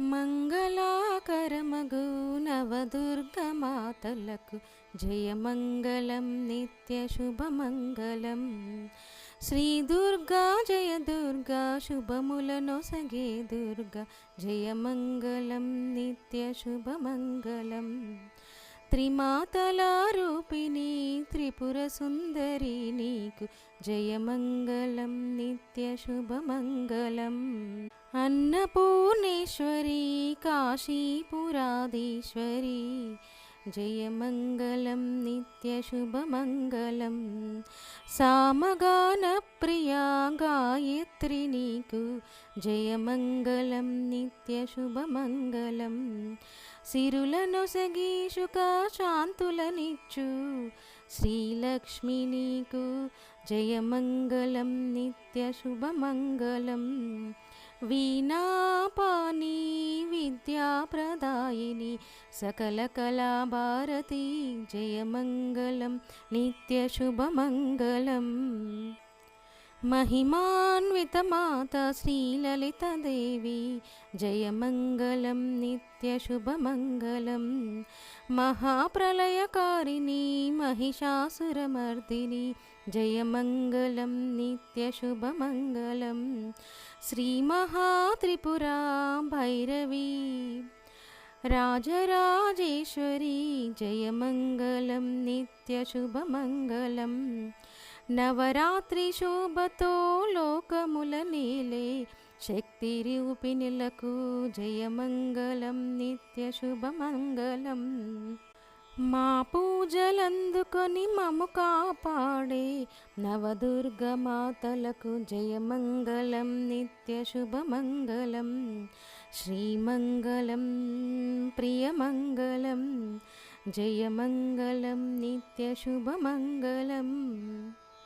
మంగళాకరమగు నవదుర్గమాతలకు జయమంగళం నిత్య శుభమంగళం. శ్రీ దుర్గా జయ దుర్గా శుభములను సగే దుర్గా జయమంగళం నిత్య శుభమంగళం. త్రిమాతల రూపిణి త్రిపుర సుందరి నీకు జయమంగళం నిత్య శుభమంగళం అన్నపూర్ణేశ్వరి కాశీపురాధీశ్వరి జయమంగళం నిత్య శుభమంగళం సామగాన ప్రియా గాయత్రి నీకు జయమంగళం నిత్య శుభమంగళం సిరులను సగీషుక శాంతులనిచ్చు శ్రీలక్ష్మి నీకు జయమంగళం నిత్య శుభమంగళం వీణాపాని విద్యాప్రదాయిని సకల కళాభారతి జయమంగళం నిత్య శుభమంగళం. महिमान्वितमाता श्रीललितादेवी जयमङ्गलं नित्यशुभमङ्गलं महाप्रलयकारिणी महिषासुरमर्दिनी जयमङ्गलं नित्यशुभमङ्गलं श्रीमहात्रिपुरा भैरवी राजराजेश्वरी जयमङ्गलं नित्यशुभमङ्गलम् నవరాత్రి శోభతో లోకముల నీలే శక్తి రూపిణులకు జయమంగళం నిత్య శుభమంగళం. మా పూజలందుకొని మము కాపాడే నవదుర్గ మాతలకు జయమంగళం నిత్య శుభమంగళం. శ్రీమంగళం ప్రియమంగళం జయమంగళం నిత్య శుభమంగళం.